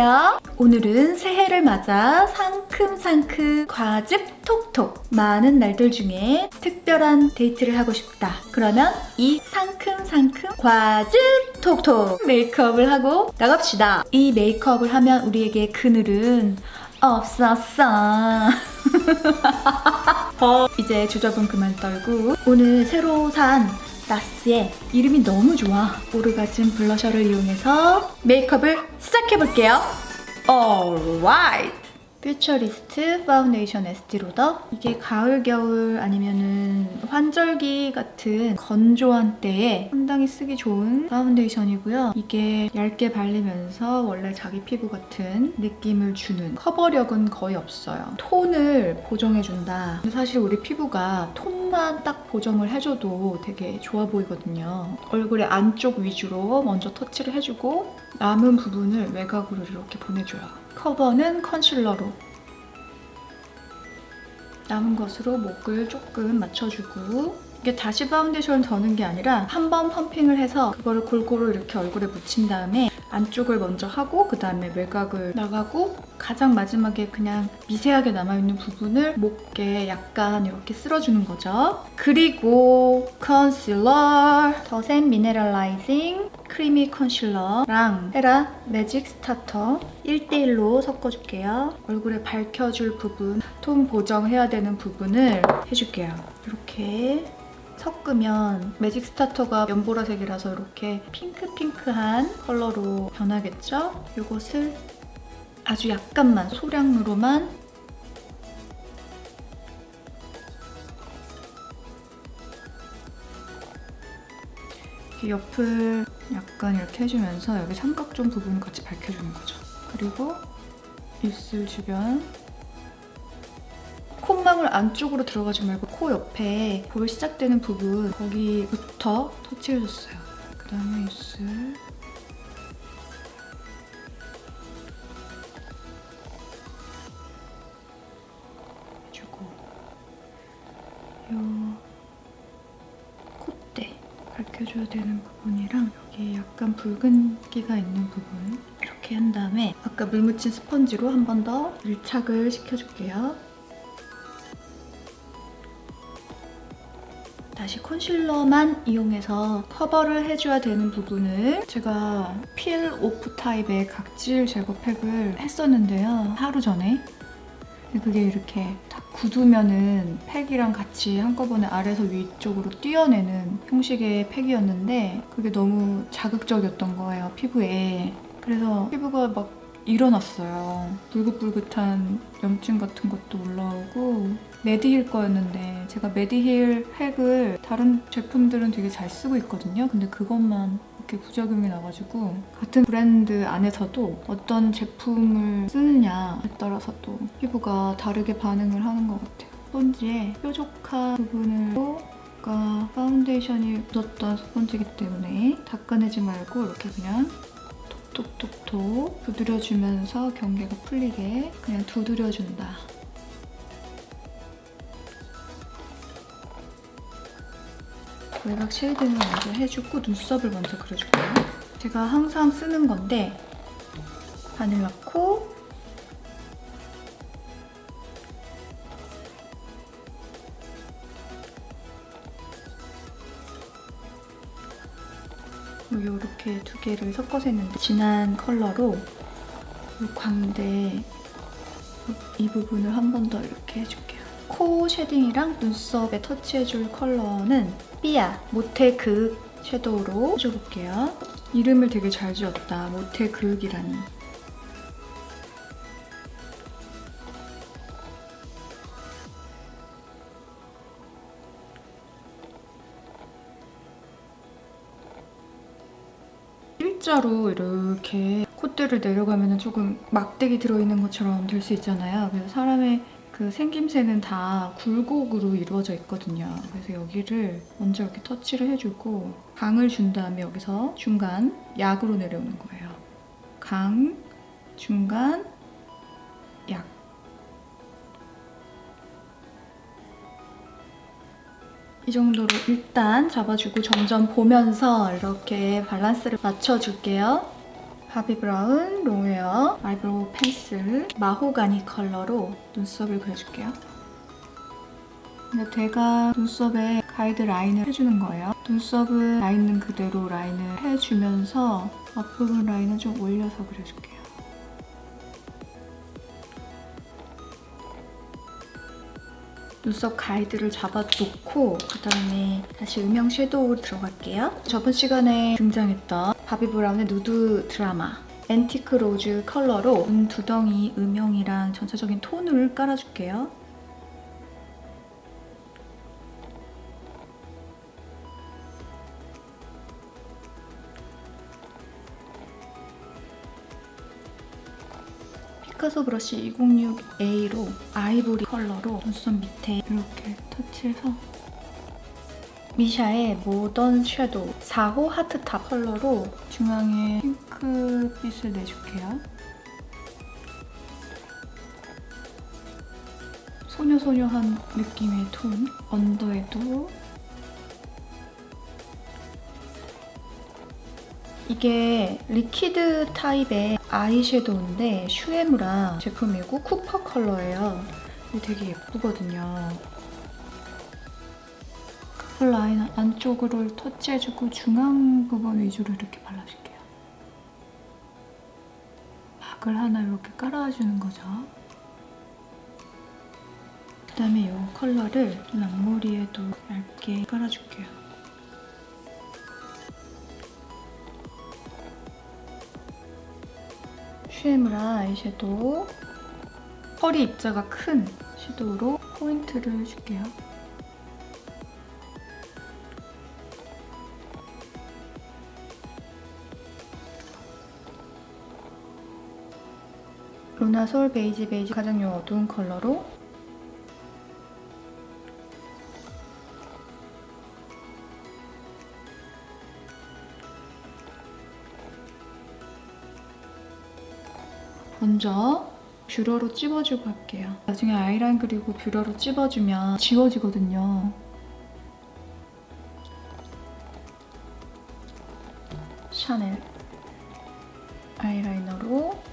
안녕하세요. 오늘은 새해를 맞아 상큼상큼 과즙 톡톡 많은 날들 중에 특별한 데이트를 하고 싶다. 그러면 이 상큼상큼 과즙 톡톡 메이크업을 하고 나갑시다. 이 메이크업을 하면 우리에게 그늘은 없었어. 어, 이제 주접은 그만 떨고 오늘 새로 산 나스의 이름이 너무 좋아. 오르가즘 블러셔를 이용해서 메이크업을 시작해볼게요. Alright. 퓨처리스트 파운데이션 에스티 로더? 이게 가을 겨울 아니면은 환절기 같은 건조한 때에 상당히 쓰기 좋은 파운데이션이고요. 이게 얇게 바르면서 원래 자기 피부 같은 느낌을 주는 커버력은 거의 없어요. 톤을 보정해준다. 사실 우리 피부가 톤만 딱 보정을 해줘도 되게 좋아 보이거든요. 얼굴의 안쪽 위주로 먼저 터치를 해주고 남은 부분을 외곽으로 이렇게 보내줘요 커버는 컨실러로 남은 것으로 목을 조금 맞춰주고 이게 다시 파운데이션을 더는 게 아니라 한 번 펌핑을 해서 그거를 골고루 이렇게 얼굴에 묻힌 다음에 안쪽을 먼저 하고 그 다음에 외곽을 나가고 가장 마지막에 그냥 미세하게 남아있는 부분을 목에 약간 이렇게 쓸어주는 거죠. 그리고 컨실러 더센 미네랄라이징 크리미 컨실러랑 헤라 매직 스타터 1대1로 섞어줄게요. 얼굴에 밝혀줄 부분, 톤 보정해야 되는 부분을 해줄게요. 이렇게 섞으면 매직 스타터가 연보라색이라서 이렇게 핑크핑크한 컬러로 변하겠죠? 이것을 아주 약간만 소량으로만 옆을 약간 이렇게 해주면서 여기 삼각존 부분을 같이 밝혀주는 거죠. 그리고 입술 주변 콧망울 안쪽으로 들어가지 말고 코 옆에 볼 시작되는 부분 거기부터 터치해줬어요. 그 다음에 입술 해주고 요 콧대 밝혀줘야 되는 부분이랑 여기 약간 붉은기가 있는 부분 이렇게 한 다음에 아까 물 묻힌 스펀지로 한 번 더 밀착을 시켜줄게요. 다시 컨실러만 이용해서 커버를 해줘야 되는 부분을 제가 필 오프 타입의 각질 제거 팩을 했었는데요. 하루 전에. 그게 이렇게 딱 굳으면은 팩이랑 같이 한꺼번에 아래에서 위쪽으로 띄어내는 형식의 팩이었는데 그게 너무 자극적이었던 거예요, 피부에. 그래서 피부가 막 일어났어요. 불긋불긋한 염증 같은 것도 올라오고 메디힐 거였는데 제가 메디힐 팩을 다른 제품들은 되게 잘 쓰고 있거든요. 근데 그것만 이렇게 부작용이 나가지고 같은 브랜드 안에서도 어떤 제품을 쓰느냐에 따라서 또 피부가 다르게 반응을 하는 것 같아요. 스펀지의 뾰족한 부분을 아까 파운데이션이 묻었던 스펀지이기 때문에 닦아내지 말고 이렇게 그냥 톡톡톡톡 두드려주면서 경계가 풀리게 그냥 두드려준다. 외곽 쉐이딩을 먼저 해주고 눈썹을 먼저 그려줄게요. 제가 항상 쓰는 건데 코 여기 이렇게 두 개를 섞어서 했는데 진한 컬러로 이 광대 이 부분을 한 번 더 이렇게 해줄게요. 코 쉐딩이랑 눈썹에 터치해줄 컬러는 삐아 모태 그 섀도우로 해줘볼게요. 이름을 되게 잘 지었다. 모태 그윽이라니. 일자로 이렇게 콧대를 내려가면 조금 막대기 들어있는 것처럼 될 수 있잖아요. 그래서 사람의 그 생김새는 다 굴곡으로 이루어져 있거든요. 그래서 여기를 먼저 이렇게 터치를 해주고 강을 준 다음에 여기서 중간 약으로 내려오는 거예요. 강, 중간, 약. 이 정도로 일단 잡아주고 점점 보면서 이렇게 밸런스를 맞춰줄게요. 바비 브라운 롱웨어 아이브로우 펜슬 마호가니 컬러로 눈썹을 그려줄게요. 근데 제가 눈썹에 가이드 라인을 해주는 거예요. 눈썹은 나 있는 그대로 라인을 해주면서 앞부분 라인을 좀 올려서 그려줄게요. 눈썹 가이드를 잡아놓고 그 다음에 다시 음영 섀도우 들어갈게요. 저번 시간에 등장했던 바비 브라운의 누드 드라마 앤티크 로즈 컬러로 눈 두덩이 음영이랑 전체적인 톤을 깔아줄게요. 피카소 브러쉬 206A로 아이보리 컬러로 눈썹 밑에 이렇게 터치해서 미샤의 모던 섀도우 4호 하트탑 컬러로 중앙에 핑크빛을 내줄게요. 소녀소녀한 느낌의 톤 언더에도 이게 리퀴드 타입의 아이섀도우인데 슈에무라 제품이고 쿠퍼 컬러예요. 되게 예쁘거든요. 커플 라인 안쪽으로 터치해주고 중앙 부분 위주로 이렇게 발라줄게요. 막을 하나 이렇게 깔아주는 거죠. 그 다음에 이 컬러를 눈 앞머리에도 얇게 깔아줄게요. 슈에무라 아이섀도우 허리 입자가 큰 섀도우로 포인트를 줄게요. 루나솔 베이지 베이지 가장 요 어두운 컬러로 먼저 뷰러로 찝어주고 할게요. 나중에 아이라인 그리고 뷰러로 찝어주면 지워지거든요. 샤넬 아이라이너로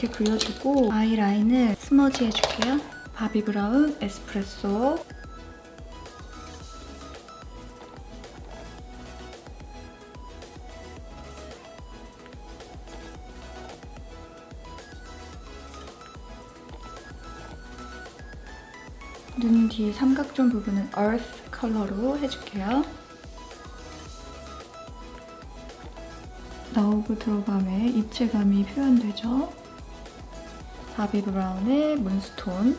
이렇게 그려주고 아이라인을 스머지 해줄게요. 바비 브라운 에스프레소 눈 뒤 삼각존 부분은 earth 컬러로 해줄게요. 나오고 들어감에 입체감이 표현되죠. 바비 브라운의 문스톤.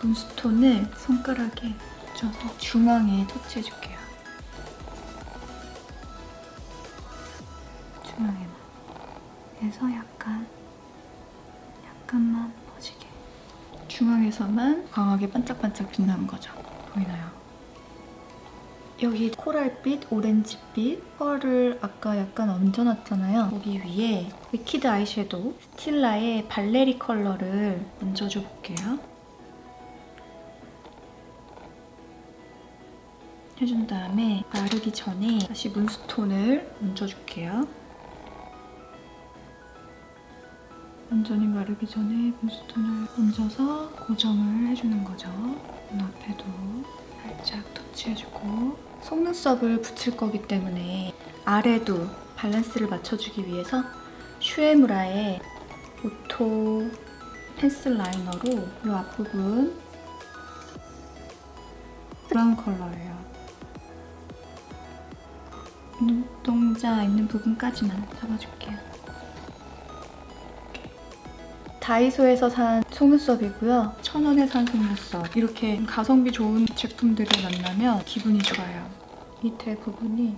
문스톤을 손가락에 묻혀서 중앙에 터치해줄게요. 중앙에만. 그래서 약간, 약간만 퍼지게. 중앙에서만 강하게 반짝반짝 빛나는 거죠. 보이나요? 여기 코랄빛, 오렌지빛 펄을 아까 약간 얹어놨잖아요. 거기 위에 리퀴드 아이섀도우 스틸라의 발레리 컬러를 얹어줘 볼게요. 해준 다음에 마르기 전에 다시 문스톤을 얹어줄게요. 완전히 마르기 전에 문스톤을 얹어서 고정을 해주는 거죠. 눈 앞에도 살짝 터치해주고 속눈썹을 붙일 거기 때문에 아래도 밸런스를 맞춰주기 위해서 슈에무라의 오토 펜슬 라이너로 이 앞부분 브라운 컬러예요. 눈동자 있는 부분까지만 잡아줄게요. 다이소에서 산 속눈썹이고요. 천 원에 산 속눈썹. 이렇게 가성비 좋은 제품들을 만나면 기분이 좋아요. 밑에 부분이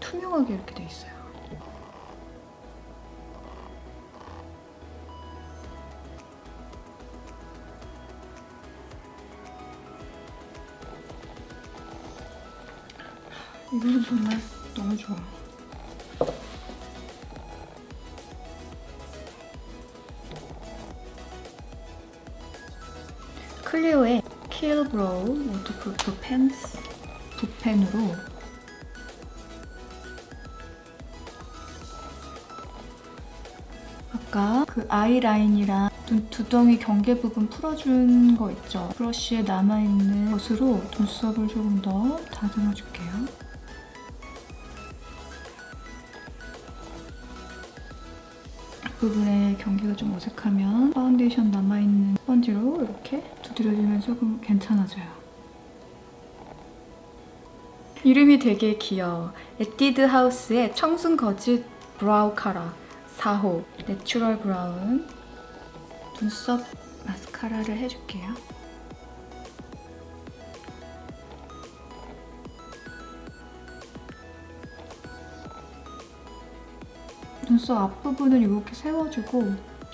투명하게 이렇게 돼 있어요. 이거는 정말 너무 좋아. 클리오의 킬 브로우 워터프루프 펜스 붓펜으로 아까 그 아이라인이랑 눈 두덩이 경계 부분 풀어준 거 있죠? 브러쉬에 남아있는 것으로 눈썹을 조금 더 다듬어줄게요. 부분에 경계가 좀 어색하면 파운데이션 남아있는 스펀지로 이렇게 두드려주면 조금 괜찮아져요. 이름이 되게 귀여워. 에뛰드 하우스의 청순 거짓 브라우 카라 4호 내추럴 브라운 눈썹 마스카라를 해줄게요. 눈썹 앞부분을 이렇게 세워주고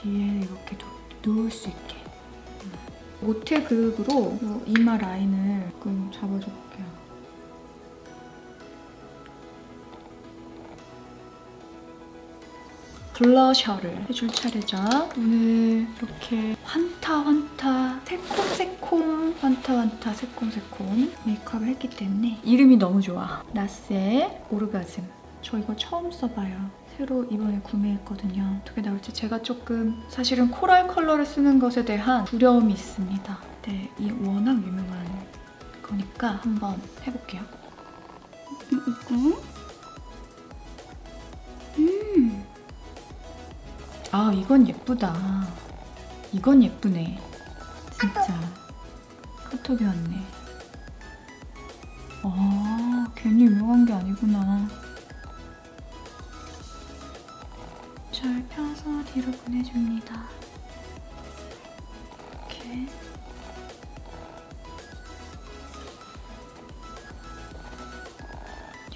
뒤에 이렇게 놓- 누울 수 있게 음. 모태 그룹으로 이 이마 라인을 조금 잡아줘 볼게요. 블러셔를 해줄 차례죠. 오늘 이렇게 환타 환타 새콤새콤 환타 환타 새콤새콤 메이크업을 했기 때문에 이름이 너무 좋아. 나스의 오르가즘. 저 이거 처음 써봐요. 새로 이번에 구매했거든요. 어떻게 나올지 제가 조금 사실은 코랄 컬러를 쓰는 것에 대한 두려움이 있습니다. 네, 이 워낙 유명한 거니까 한번 해볼게요. 음, 음, 음. 아, 이건 예쁘다. 이건 예쁘네. 진짜. 카톡이 왔네. 아, 괜히 유명한 게 아니구나. 잘 펴서 뒤로 보내줍니다. 이렇게.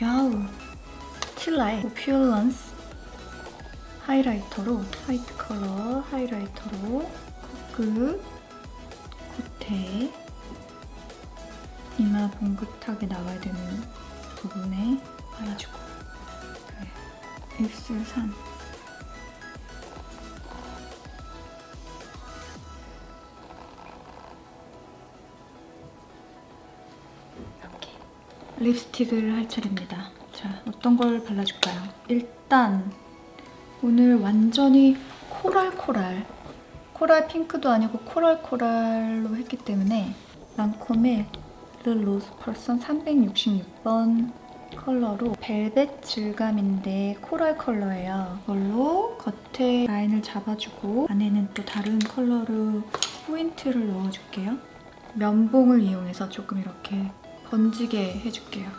야우. 스틸라의 오퓨런스 하이라이터로 화이트 컬러 하이라이터로 코끝, 콧대, 이마 봉긋하게 나와야 되는 부분에 발라주고 네. 입술 산 립스틱을 할 차례입니다. 자, 어떤 걸 발라줄까요? 일단 오늘 완전히 코랄 코랄 코랄 핑크도 아니고 코랄 코랄로 했기 때문에 랑콤의 르 로즈 퍼선 366번 컬러로 벨벳 질감인데 코랄 컬러예요. 이걸로 겉에 라인을 잡아주고 안에는 또 다른 컬러로 포인트를 넣어줄게요. 면봉을 이용해서 조금 이렇게 번지게 해줄게요.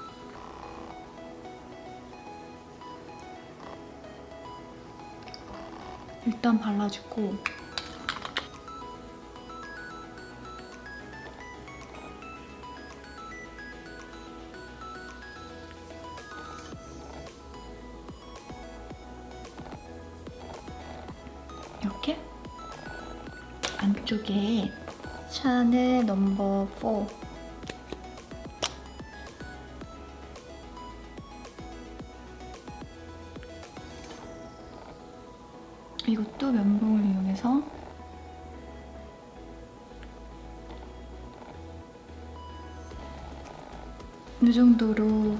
일단 발라주고. 이렇게? 안쪽에 샤넬 넘버 4 면봉을 이용해서 이 정도로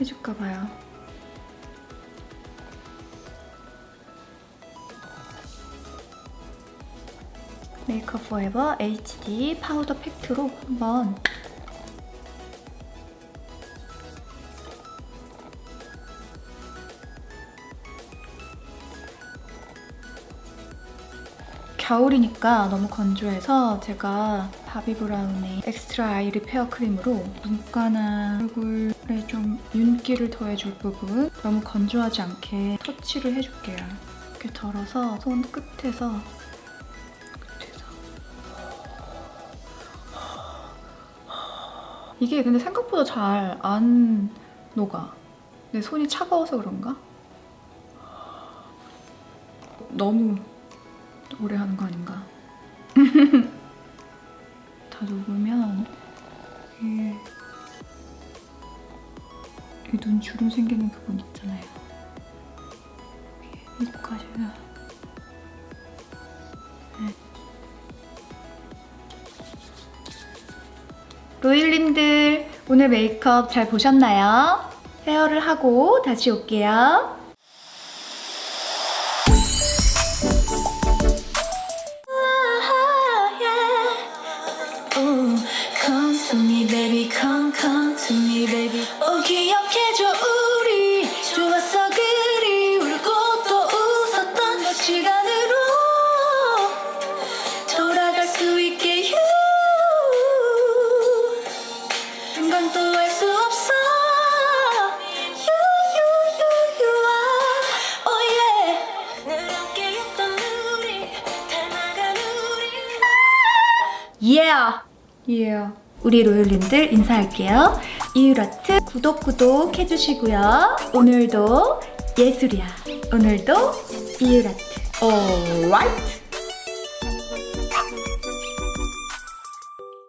해줄까 봐요. 메이크업 포에버 HD 파우더 팩트로 한번 겨울이니까 너무 건조해서 제가 바비브라운의 엑스트라 아이 리페어 크림으로 눈가나 얼굴에 좀 윤기를 더해줄 부분 너무 건조하지 않게 터치를 해줄게요. 이렇게 덜어서 손 끝에서 이게 근데 생각보다 잘 안 녹아. 내 손이 차가워서 그런가? 너무 오래 하는 거 아닌가? 다 녹으면 이, 이 눈주름 생기는 부분 있잖아요. 여기까지가 네. 로일님들 오늘 메이크업 잘 보셨나요? 헤어를 하고 다시 올게요. 이에요. 우리 로열님들 인사할게요. 이유라트 구독 구독 해주시고요. 오늘도 예술이야. 오늘도 이유라트. Alright.